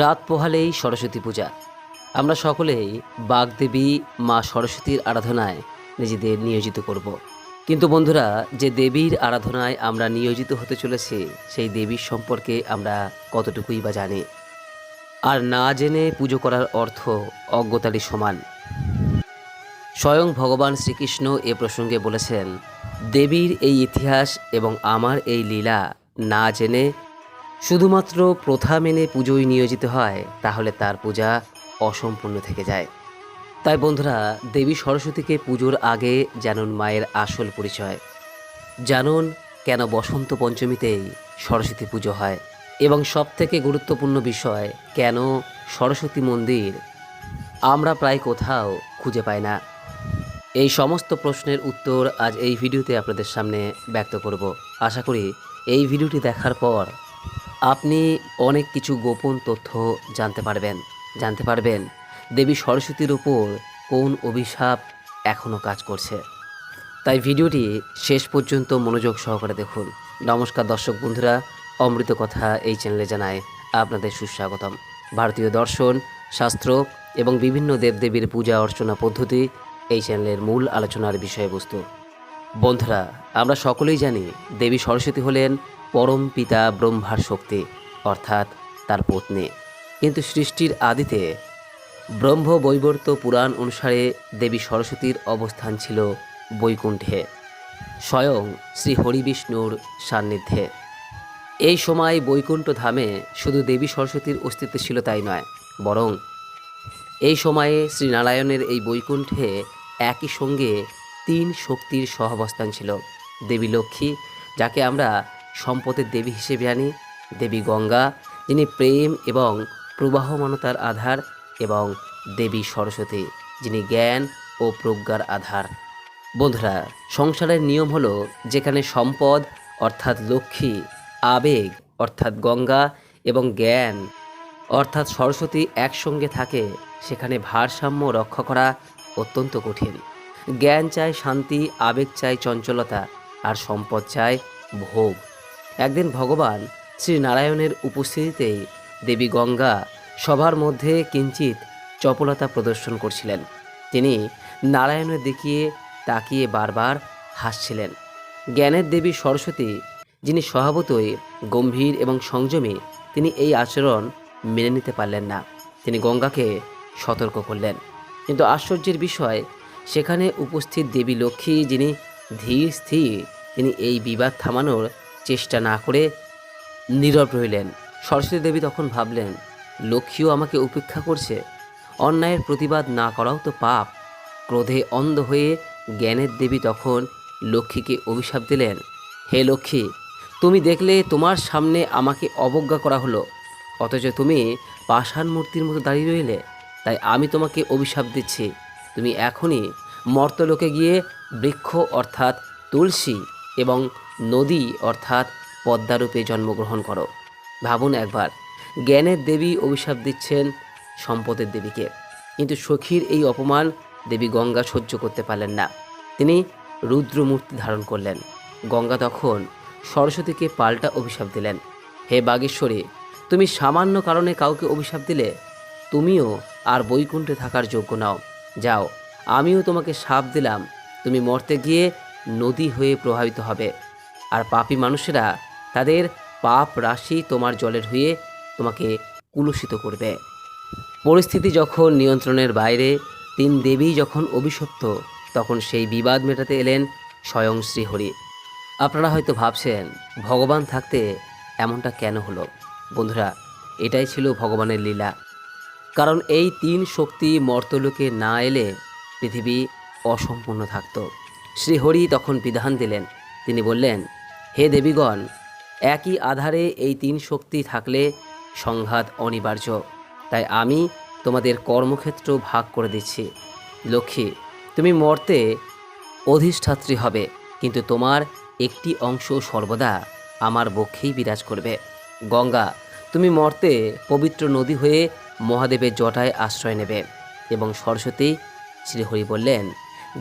রাত পোহালেই সরস্বতী পূজা। আমরা সকলেই বাগদেবী মা সরস্বতীর আরাধনায় নিজেদের নিয়োজিত করব। কিন্তু বন্ধুরা, যে দেবীর আরাধনায় আমরা নিয়োজিত হতে চলেছি, সেই দেবীর সম্পর্কে আমরা কতটুকুই বা জানি। আর না জেনে পুজো করার অর্থ অজ্ঞতারই সমান। স্বয়ং ভগবান শ্রীকৃষ্ণ এ প্রসঙ্গে বলেছেন, দেবীর এই ইতিহাস এবং আমার এই লীলা না জেনে শুধুমাত্র প্রথা মেনে পুজোয় নিয়োজিত হয়, তাহলে তার পূজা অসম্পূর্ণ থেকে যায়। তাই বন্ধুরা, দেবী সরস্বতীকে পুজোর আগে জানুন মায়ের আসল পরিচয়। জানুন কেন বসন্ত পঞ্চমীতেই সরস্বতী পুজো হয় এবং সবথেকে গুরুত্বপূর্ণ বিষয়, কেন সরস্বতী মন্দির আমরা প্রায় কোথাও খুঁজে পাই না। এই সমস্ত প্রশ্নের উত্তর আজ এই ভিডিওতে আপনাদের সামনে ব্যক্ত করব। আশা করি এই ভিডিওটি দেখার পর আপনি অনেক কিছু গোপন তথ্য জানতে পারবেন জানতে পারবেন দেবী সরস্বতীর উপর কোন অভিশাপ এখনও কাজ করছে। তাই ভিডিওটি শেষ পর্যন্ত মনোযোগ সহকারে দেখুন। নমস্কার দর্শক বন্ধুরা, অমৃত কথা এই চ্যানেলে জানায় আপনাদের সুস্বাগতম। ভারতীয় দর্শন, শাস্ত্র এবং বিভিন্ন দেবদেবীর পূজা অর্চনা পদ্ধতি এই চ্যানেলের মূল আলোচনার বিষয়বস্তু। বন্ধুরা, আমরা সকলেই জানি দেবী সরস্বতী হলেন পরম পিতা ব্রহ্মার শক্তি, অর্থাৎ তার পত্নী। কিন্তু সৃষ্টির আদিতে ব্রহ্ম বৈবর্ত পুরাণ অনুসারে দেবী সরস্বতীর অবস্থান ছিল বৈকুণ্ঠে। স্বয়ং শ্রী হরিবিষ্ণুর সান্নিধ্যে। এই সময় বৈকুণ্ঠ ধামে শুধু দেবী সরস্বতীর অস্তিত্ব ছিল তাই নয়, বরং এই সময়ে শ্রীনারায়ণের এই বৈকুণ্ঠে একই সঙ্গে তিন শক্তির সহাবস্থান ছিল, দেবী লক্ষ্মী, যাকে আমরা সম্পদের দেবী হিসেবে আনি, দেবী গঙ্গা, যিনি প্রেম এবং প্রবাহমানতার আধার এবং দেবী সরস্বতী, যিনি জ্ঞান ও প্রজ্ঞার আধার। বন্ধুরা, সংসারের নিয়ম হলো যেখানে সম্পদ, অর্থাৎ লক্ষ্মী, আবেগ, অর্থাৎ গঙ্গা এবং জ্ঞান, অর্থাৎ সরস্বতী একসঙ্গে থাকে, সেখানে ভারসাম্য রক্ষা করা অত্যন্ত কঠিন। জ্ঞান চায় শান্তি, আবেগ চায় চঞ্চলতা, আর সম্পদ চায় ভোগ। একদিন ভগবান শ্রী নারায়ণের উপস্থিতিতেই দেবী গঙ্গা সবার মধ্যে কিঞ্চিত চপলতা প্রদর্শন করছিলেন। তিনি নারায়ণের দিকে তাকিয়ে বারবার হাসছিলেন। জ্ঞানের দেবী সরস্বতী, যিনি স্বভাবতই গম্ভীর এবং সংযমী, তিনি এই আচরণ মেনে নিতে পারলেন না। তিনি গঙ্গাকে সতর্ক করলেন। কিন্তু আশ্চর্যের বিষয়, সেখানে উপস্থিত দেবী লক্ষ্মী যিনি ধীর স্থির, তিনি এই বিবাদ থামানোর চেষ্টা না করে নীরব রইলেন। সরস্বতী দেবী তখন ভাবলেন, লক্ষ্মীও আমাকে উপেক্ষা করছে। অন্যায়ের প্রতিবাদ না করাও তো পাপ। ক্রোধে অন্ধ হয়ে জ্ঞানের দেবী তখন লক্ষ্মীকে অভিশাপ দিলেন, হে লক্ষ্মী, তুমি দেখলে তোমার সামনে আমাকে অবজ্ঞা করা হলো। অথচ তুমি পাষাণ মূর্তির মতো দাঁড়িয়ে রইলে, তাই আমি তোমাকে অভিশাপ দিচ্ছি। তুমি এখনই মর্তলোকে গিয়ে বৃক্ষ অর্থাৎ তুলসী এবং নদী অর্থাৎ পদ্মারূপে জন্মগ্রহণ করো। ভাবুন একবার, জ্ঞানের দেবী অভিশাপ দিচ্ছেন সম্পদের দেবীকে। কিন্তু সখীর এই অপমান দেবী গঙ্গা সহ্য করতে পারলেন না। তিনি রুদ্রমূর্তি ধারণ করলেন। গঙ্গা তখন সরস্বতীকে পাল্টা অভিশাপ দিলেন। হে বাগেশ্বরী, তুমি সামান্য কারণে কাউকে অভিশাপ দিলে? তুমিও আর বৈকুণ্ঠে থাকার যোগ্য নাও। যাও, আমিও তোমাকে সাপ দিলাম। তুমি মরতে গিয়ে নদী হয়ে প্রভাবিত হবে। আর পাপী মানুষেরা তাদের পাপ রাশি তোমার জলের হয়ে তোমাকে কুলুষিত করবে। পরিস্থিতি যখন নিয়ন্ত্রণের বাইরে, তিন দেবী যখন অভিশপ্ত, তখন সেই বিবাদ মেটাতে এলেন স্বয়ং শ্রীহরি। আপনারা হয়তো ভাবছেন, ভগবান থাকতে এমনটা কেন হলো? বন্ধুরা, এটাই ছিল ভগবানের লীলা। কারণ এই তিন শক্তি মর্তলোকে না এলে পৃথিবী অসম্পূর্ণ থাকত। শ্রীহরি তখন বিধান দিলেন। তিনি বললেন, হে দেবীগণ, একই আধারে এই তিন শক্তি থাকলে সংঘাত অনিবার্য। তাই আমি তোমাদের কর্মক্ষেত্র ভাগ করে দিচ্ছি। লক্ষ্মী, তুমি মর্তে অধিষ্ঠাত্রী হবে, কিন্তু তোমার একটি অংশ সর্বদা আমার বক্ষেই বিরাজ করবে। গঙ্গা, তুমি মর্তে পবিত্র নদী হয়ে মহাদেবের জটায় আশ্রয় নেবে। এবং সরস্বতী শ্রীহরি বললেন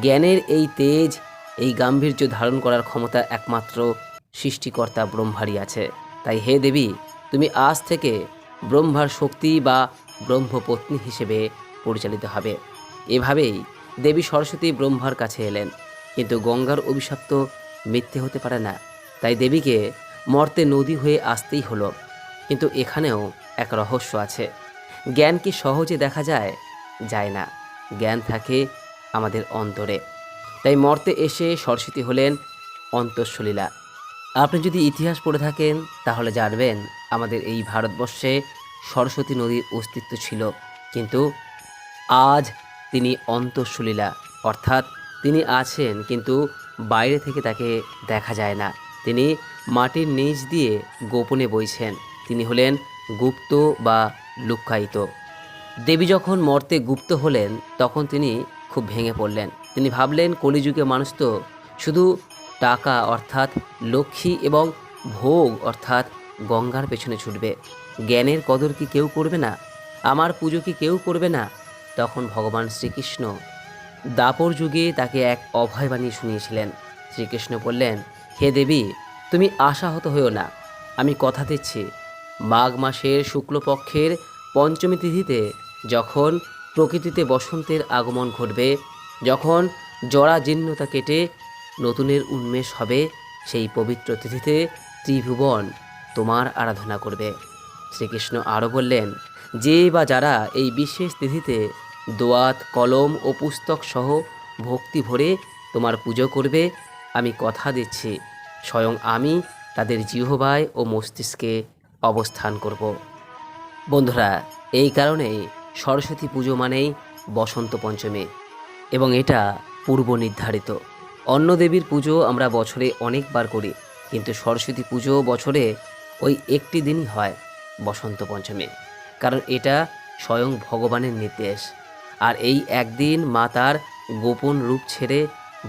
জ্ঞানের এই তেজ, এই গাম্ভীর্য ধারণ করার ক্ষমতা একমাত্র সৃষ্টিকর্তা ব্রহ্মারই আছে। তাই হে দেবী, তুমি আজ থেকে ব্রহ্মার শক্তি বা ব্রহ্মপত্নী হিসেবে পরিচালিত হবে। এভাবেই দেবী সরস্বতী ব্রহ্মার কাছে এলেন। কিন্তু গঙ্গার অভিশাপ তো মিথ্যে হতে পারে না। তাই দেবীকে মর্তে নদী হয়ে আসতেই হলো। কিন্তু এখানেও এক রহস্য আছে। জ্ঞান কি সহজে দেখা যায়? যায় না। জ্ঞান থাকে আমাদের অন্তরে। তাই মর্তে এসে সরস্বতী হলেন অন্তঃসলীলা। আপনি যদি ইতিহাস পড়ে থাকেন, তাহলে জানবেন আমাদের এই ভারতবর্ষে সরস্বতী নদীর অস্তিত্ব ছিল। কিন্তু আজ তিনি অন্তঃসলীলা, অর্থাৎ তিনি আছেন, কিন্তু বাইরে থেকে তাকে দেখা যায় না। তিনি মাটির নিচ দিয়ে গোপনে বইছেন। তিনি হলেন গুপ্ত বা লুক্কায়িত। দেবী যখন মর্তে গুপ্ত হলেন, তখন তিনি খুব ভেঙে পড়লেন। তিনি ভাবলেন, কলিযুগে মানুষ তো শুধু টাকা অর্থাৎ লক্ষ্মী এবং ভোগ অর্থাৎ গঙ্গার পেছনে ছুটবে। জ্ঞানের কদর কি কেউ করবে না? আমার পুজো কি কেউ করবে না? তখন ভগবান শ্রীকৃষ্ণ দাপর যুগে তাকে এক অভয় বানিয়ে শুনিয়েছিলেন। শ্রীকৃষ্ণ বললেন, হে দেবী, তুমি আশাহত হয়েও না। আমি কথা দিচ্ছি। মাঘ মাসের শুক্লপক্ষের পঞ্চমী তিথিতে যখন প্রকৃতিতে বসন্তের আগমন ঘটবে। যখন জরা জীর্ণতা কেটে নতুনের উন্মেষ হবে, সেই পবিত্র তিথিতে ত্রিভুবন তোমার আরাধনা করবে। শ্রীকৃষ্ণ আরও বললেন, যে বা যারা এই বিশেষ তিথিতে দোয়াত, কলম ও পুস্তক সহ ভক্তি ভরে তোমার পুজো করবে, আমি কথা দিচ্ছি, স্বয়ং আমি তাদের জিহবায় ও মস্তিষ্কে অবস্থান করব। বন্ধুরা, এই কারণেই সরস্বতী পুজো মানেই বসন্ত পঞ্চমী এবং এটা পূর্ব নির্ধারিত। অন্য দেবীর পুজো আমরা বছরে অনেকবার করি, কিন্তু সরস্বতী পুজো বছরে ওই একটি দিনই হয় বসন্ত পঞ্চমী, কারণ এটা স্বয়ং ভগবানের নির্দেশ। আর এই একদিন মা তার গোপন রূপ ছেড়ে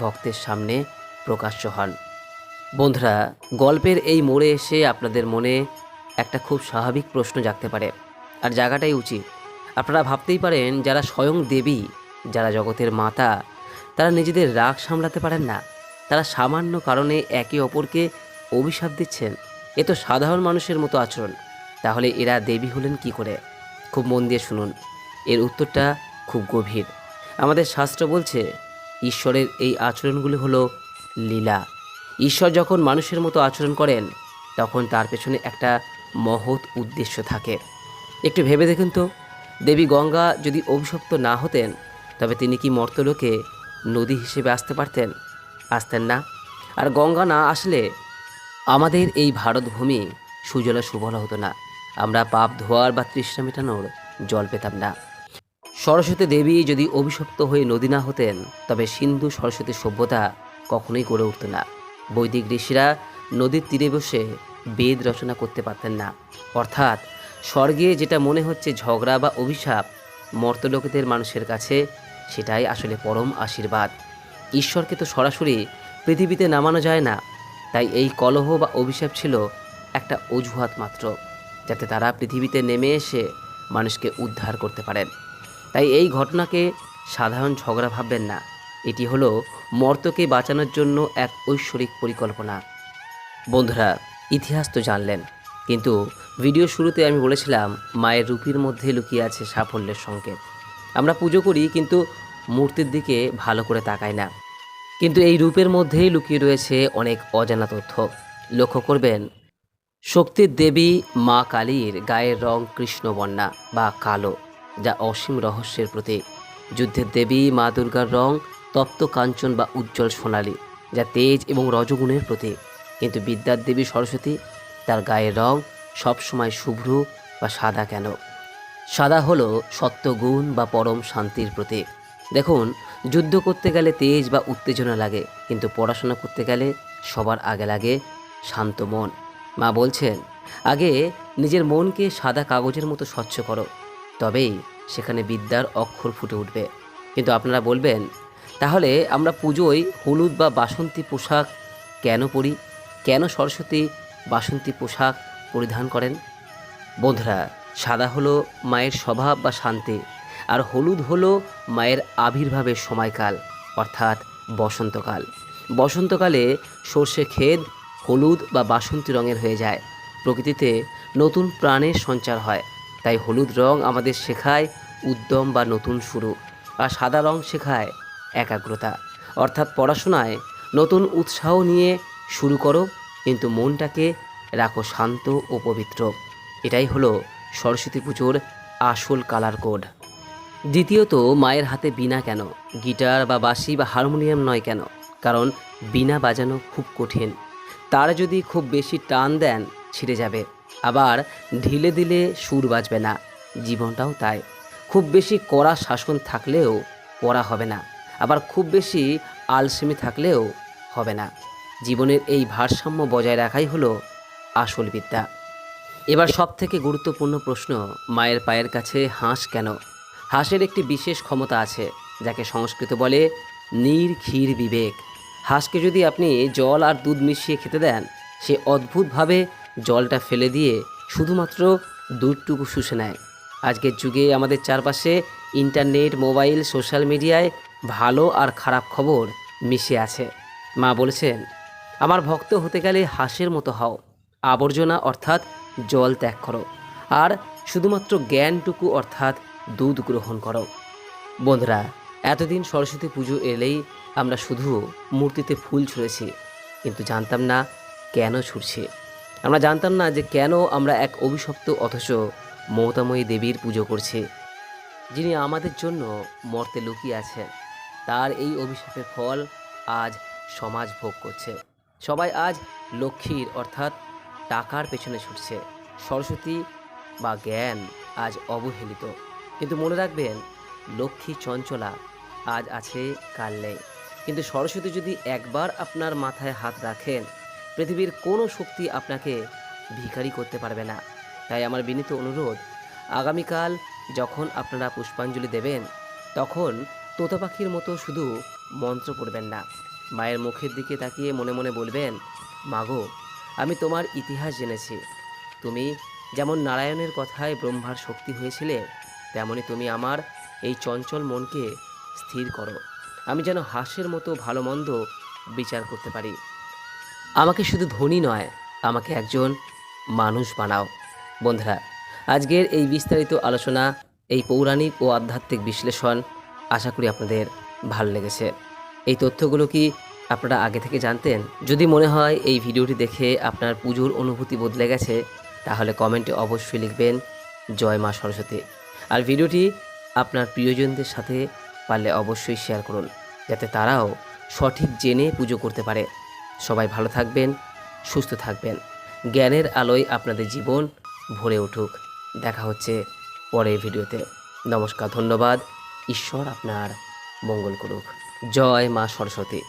ভক্তের সামনে প্রকাশ্য হন। বন্ধুরা, গল্পের এই মোড়ে এসে আপনাদের মনে একটা খুব স্বাভাবিক প্রশ্ন জাগতে পারে, আর জায়গাটাই উচিত। আপনারা ভাবতেই পারেন যারা স্বয়ং দেবী, যারা জগতের মাতা, তারা নিজেদের রাগ সামলাতে পারেন না। তারা সামান্য কারণে একে অপরকে অভিশাপ দিচ্ছেন। এ তো সাধারণ মানুষের মতো আচরণ। তাহলে এরা দেবী হলেন কি করে? খুব মন দিয়ে শুনুন। এর উত্তরটা খুব গভীর। আমাদের শাস্ত্র বলছে, ঈশ্বরের এই আচরণগুলি হলো লীলা। ঈশ্বর যখন মানুষের মতো আচরণ করেন, তখন তার পেছনে একটা মহৎ উদ্দেশ্য থাকে। একটু ভেবে দেখুন তো। দেবী গঙ্গা যদি অভিশপ্ত না হতেন, তবে তিনি কি মর্তলোকে নদী হিসেবে আসতে পারতেন? আসতেন না। আর গঙ্গা না আসলে আমাদের এই ভারতভূমি সুজলা সুবলা হতো না। আমরা পাপ ধোয়ার বা তৃষ্ণা মেটানোর জল পেতাম না। সরস্বতী দেবী যদি অভিশপ্ত হয়ে নদী না হতেন, তবে সিন্ধু সরস্বতী সভ্যতা কখনোই গড়ে উঠত না। বৈদিক ঋষিরা নদীর তীরে বসে বেদ রচনা করতে পারতেন না। অর্থাৎ স্বর্গে যেটা মনে হচ্ছে ঝগড়া বা অভিশাপ, মর্তলোকেদের মানুষের কাছে সেটাই আসলে পরম আশীর্বাদ। ঈশ্বরকে তো সরাসরি পৃথিবীতে নামানো যায় না, তাই এই কলহ বা অভিশাপ ছিল একটা অজুহাত মাত্র, যাতে তারা পৃথিবীতে নেমে এসে মানুষকে উদ্ধার করতে পারেন। তাই এই ঘটনাকে সাধারণ ঝগড়া ভাববেন না। এটি হলো মর্তকে বাঁচানোর জন্য এক ঐশ্বরিক পরিকল্পনা। বন্ধুরা, ইতিহাস তো জানলেন। কিন্তু ভিডিও শুরুতে আমি বলেছিলাম, মায়ের রূপের মধ্যে লুকিয়ে আছে সাফল্যের সংকেত। আমরা পুজো করি, কিন্তু মূর্তির দিকে ভালো করে তাকাই না। কিন্তু এই রূপের মধ্যেই লুকিয়ে রয়েছে অনেক অজানা তথ্য। লক্ষ্য করবেন, শক্তির দেবী মা কালীর গায়ের রং কৃষ্ণবর্ণা বা কালো, যা অসীম রহস্যের প্রতীক। যুদ্ধের দেবী মা দুর্গার রং তপ্ত কাঞ্চন বা উজ্জ্বল সোনালী, যা তেজ এবং রজগুণের প্রতীক। কিন্তু বিদ্যার দেবী সরস্বতী তার গায়ের রং সবসময় শুভ্র বা সাদা কেন? সাদা হলো সত্যগুণ বা পরম শান্তির প্রতীক। দেখুন, যুদ্ধ করতে গেলে তেজ বা উত্তেজনা লাগে, কিন্তু পড়াশোনা করতে গেলে সবার আগে লাগে শান্ত মন। মা বলছেন, আগে নিজের মনকে সাদা কাগজের মতো স্বচ্ছ করো, তবেই সেখানে বিদ্যার অক্ষর ফুটে উঠবে। কিন্তু আপনারা বলবেন, তাহলে আমরা পুজোয় হলুদ বা বাসন্তী পোশাক কেন পরি? কেন সরস্বতী বাসন্তী পোশাক পরিধান করেন। বন্ধুরা, সাদা হলো মায়ের স্বভাব বা শান্তি, আর হলুদ হলো মায়ের আবির্ভাবের সময়কাল, অর্থাৎ বসন্তকাল। বসন্তকালে সর্ষে ক্ষেত, হলুদ বা বাসন্তী রঙের হয়ে যায়। প্রকৃতিতে নতুন প্রাণের সঞ্চার হয়, তাই হলুদ রং আমাদের শেখায় উদ্যম বা নতুন শুরু, আর সাদা রং শেখায় একাগ্রতা। অর্থাৎ পড়াশোনায় নতুন উৎসাহ নিয়ে শুরু করো কিন্তু মনটাকে রাখো শান্ত ও পবিত্র। এটাই হলো সরস্বতী পুজোর আসল কালার কোড দ্বিতীয়ত, মায়ের হাতে বীণা কেন? গিটার বা বাঁশি বা হারমোনিয়াম নয় কেন? কারণ বীণা বাজানো খুব কঠিন। তার যদি খুব বেশি টান দেন, ছিঁড়ে যাবে। আবার ঢিলে দিলে সুর বাজবে না। জীবনটাও তাই। খুব বেশি কড়া শাসন থাকলেও পড়া হবে না। আবার খুব বেশি আলসেমি থাকলেও হবে না। জীবনের এই ভারসাম্য বজায় রাখাই হলো আসল বিদ্যা। এবার সব থেকে গুরুত্বপূর্ণ প্রশ্ন, মায়ের পায়ের কাছে হাঁস কেন? হাঁসের একটি বিশেষ ক্ষমতা আছে, যাকে সংস্কৃত বলে নীর ক্ষীর বিবেক। হাঁসকে যদি আপনি জল আর দুধ মিশিয়ে খেতে দেন, সে অদ্ভুতভাবে জলটা ফেলে দিয়ে শুধুমাত্র দুধটুকু শুষে নেয়। আজকের যুগে আমাদের চারপাশে ইন্টারনেট, মোবাইল, সোশ্যাল মিডিয়ায় ভালো আর খারাপ খবর মিশে আছে। মা বলেছেন আমার ভক্ত হতে গেলে হাঁসের মতো হও। আবর্জনা অর্থাৎ জল ত্যাগ করো। আর শুধুমাত্র জ্ঞানটুকু অর্থাৎ দুধ গ্রহণ করো। বন্ধুরা, এতদিন সরস্বতী পুজো এলেই আমরা শুধু মূর্তিতে ফুল ছুঁড়েছি, কিন্তু জানতাম না কেন ছুটছি আমরা জানতাম না যে কেন আমরা এক অভিশপ্ত অথচ মমতাময়ী দেবীর পুজো করছি। যিনি আমাদের জন্য মর্তে লুকিয়ে আছেন, তার এই অভিশাপের ফল আজ সমাজ ভোগ করছে। সবাই আজ লক্ষ্মীর, অর্থাৎ টাকার পেছনে ছুটছে। সরস্বতী বা জ্ঞান আজ অবহেলিত। কিন্তু মনে রাখবেন, লক্ষ্মী চঞ্চলা আজ আছে, কাল নেই। কিন্তু সরস্বতী যদি একবার আপনার মাথায় হাত রাখেন, পৃথিবীর কোনো শক্তি আপনাকে ভিখারি করতে পারবে না। তাই আমার বিনীত অনুরোধ, আগামীকাল যখন আপনারা পুষ্পাঞ্জলি দেবেন, তখন তোতা পাখির মতো শুধু মন্ত্র পড়বেন না। মায়ের মুখের দিকে তাকিয়ে মনে মনে বলবেন, মাগো, আমি তোমার ইতিহাস জেনেছি। তুমি যেমন নারায়ণের কথায় ব্রহ্মার শক্তি হয়েছিলে, তেমনি তুমি আমার এই চঞ্চল মনকে স্থির করো। আমি যেন হাঁসের মতো ভালো মন্দ বিচার করতে পারি। আমাকে শুধু ধনী নয়, আমাকে একজন মানুষ বানাও। বন্ধুরা, আজকের এই বিস্তারিত আলোচনা, এই পৌরাণিক ও আধ্যাত্মিক বিশ্লেষণ আশা করি আপনাদের ভালো লেগেছে। এই তথ্যগুলো কি আপনারা আগে থেকে জানতেন? যদি মনে হয় এই ভিডিওটি দেখে আপনার পুজোর অনুভূতি বদলে গেছে, তাহলে কমেন্টে অবশ্যই লিখবেন, জয় মা সরস্বতী। আর ভিডিওটি আপনার প্রিয়জনদের সাথে পারলে অবশ্যই শেয়ার করুন, যাতে তারাও সঠিক জেনে পুজো করতে পারে। সবাই ভালো থাকবেন, সুস্থ থাকবেন। জ্ঞানের আলোয় আপনাদের জীবন ভরে উঠুক। দেখা হচ্ছে পরের ভিডিওতে। নমস্কার, ধন্যবাদ। ঈশ্বর আপনার মঙ্গল করুক। জয় মা সরস্বতী।